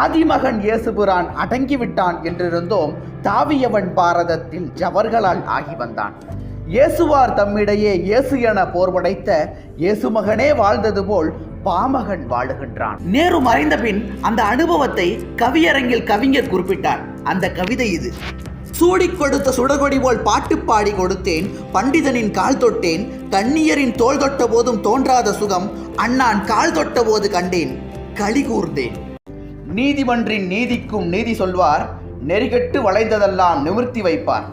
ஆதிமகன் இயேசுபுரான் அடங்கிவிட்டான் என்றிருந்தோம் தாவியவன் பாரதத்தில் ஜவர்களால் ஆகி வந்தான். இயேசுவார் தம்மிடையே இயேசு என போர்வடைத்த இயேசு மகனே வாழ்ந்தது போல் பாமகன் வாழுகின்றான். நேரு மறைந்த பின் அந்த அனுபவத்தை கவியரங்கில் கவிஞர் குறிப்பிட்டார். அந்த கவிதை இது. சூடி கொடுத்த சுடகொடி போல் பாட்டு பாடி கொடுத்தேன் பண்டிதனின் கால் தொட்டேன் தண்ணியரின் தோல் தொட்ட போதும் தோன்றாத சுகம் அண்ணான் கால் தொட்ட போது கண்டேன் களி கூர்ந்தேன். நீதிமன்றின் நீதிக்கும் நீதி சொல்வார் நெறிகட்டு வளைந்ததெல்லாம் நிமிர்த்தி வைப்பார்.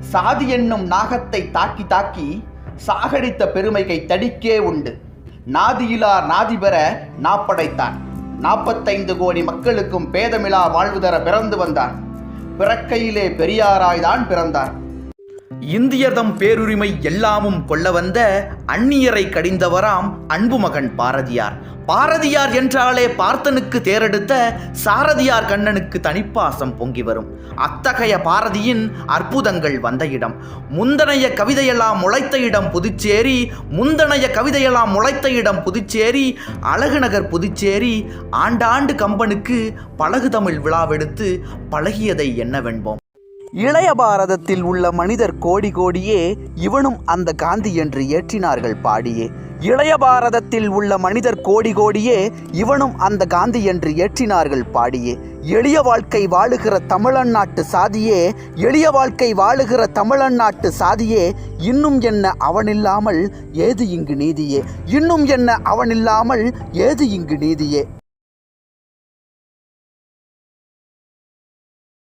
சாதி என்னும் நாகத்தை தாக்கி தாக்கி சாகடித்த பெருமைகை தடிக்கே உண்டு. நாதியிலார் நாதி பெற நாப்படைத்தான். நாற்பத்தைந்து கோடி மக்களுக்கும் பேதமிலா வாழ்வு தர பிறந்து வந்தார் பிறக்கையிலே பெரியாராய்தான் பிறந்தார். இந்தியர்தம் பேருரிமை எல்லாமும் கொள்ள வந்த அந்நியரை கடிந்தவராம் அன்பு மகன் பாரதியார். பாரதியார் என்றாலே பார்த்தனுக்கு தேரெடுத்த சாரதியார் கண்ணனுக்கு தனிப்பாசம் பொங்கி வரும். அத்தகைய பாரதியின் அற்புதங்கள் வந்த இடம். முந்தனைய கவிதையெல்லாம் முளைத்த இடம் புதுச்சேரி முந்தனைய கவிதையெல்லாம் முளைத்த இடம் புதுச்சேரி அழகுநகர் புதுச்சேரி ஆண்டாண்டு கம்பனுக்கு பழகு தமிழ் விழாவெடுத்து பழகியதை என்னவென்போம் இளைய பாரதத்தில் உள்ள மனிதர் கோடி கோடியே இவனும் அந்த காந்தி என்று ஏற்றினார்கள் பாடியே. இளைய பாரதத்தில் உள்ள மனிதர் கோடி கோடியே இவனும் அந்த காந்தி என்று ஏற்றினார்கள் பாடியே. எளிய வாழ்க்கை வாழுகிற தமிழன் நாட்டு சாதியே எளிய வாழ்க்கை வாழுகிற தமிழன் நாட்டு சாதியே இன்னும் என்ன அவனில்லாமல் ஏது இங்கு நீதியே? இன்னும் என்ன அவனில்லாமல் ஏது இங்கு நீதியே?